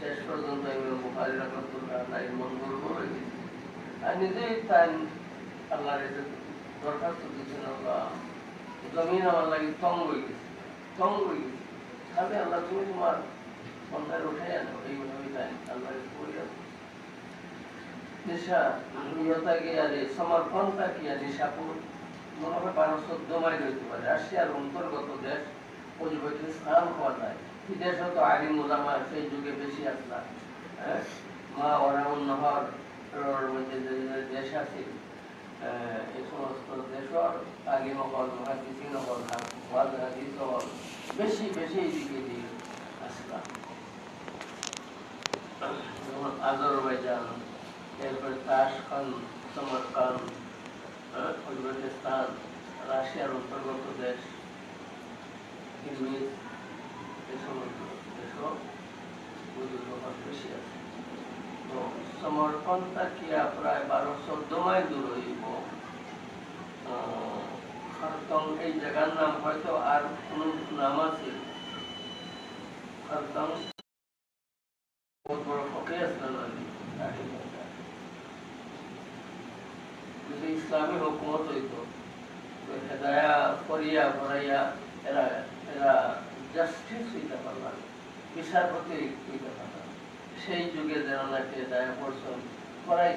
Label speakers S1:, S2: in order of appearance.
S1: শেষ পর্যন্ত বুখারী রহমতুল্লাহ আর নিজেই তাই আল্লাহর দরখাস্ত আল্লাহ, জমিন আমার লাগে তং হয়ে গেছে, তং হয়ে গেছে। আল্লাহ তুমি তোমার অন্যায় উঠে আনো এইভাবে তাই আল্লাহ করিয়া নিশা, নিয়তা গিয়া রে সমর্পণতা কিয়া নিশাপুর মনে হয় বারো চোদ্দ মাইল হইতে পারে রাশিয়ার অন্তর্গত দেশ বেশি হ্যাঁ? মা ওরাউন নহর এর মধ্যে যে যে দেশ আছে আহ, এই সমস্ত দেশর আলিম হল মহাদিসিন হল ওয়াজ হাদিস হল বেশি বেশি এদিকে দিয়ে আসলা। যেমন আজরবাইজান এরপরে তাশখান সমরকান উজবেকিস্তান রাশিয়ার দেশ কিরগিজ এই সমস্ত দেশও বুজুর্গ হজ বেশি আছে তো সমর্পণ তাকিয়া প্রায় বারো চোদ্দ মাইল দূর হইব এই জায়গার নাম হয়তো আর কোন নাম আছে ইসলামী হুকুমত হইতো। হেদায়া করিয়া, ভরাইয়া এরা এরা জাস্টিস পারলাম বিচারপতি পারলাম সেই যুগে যেন লাগে হেদায়া করছেন করাই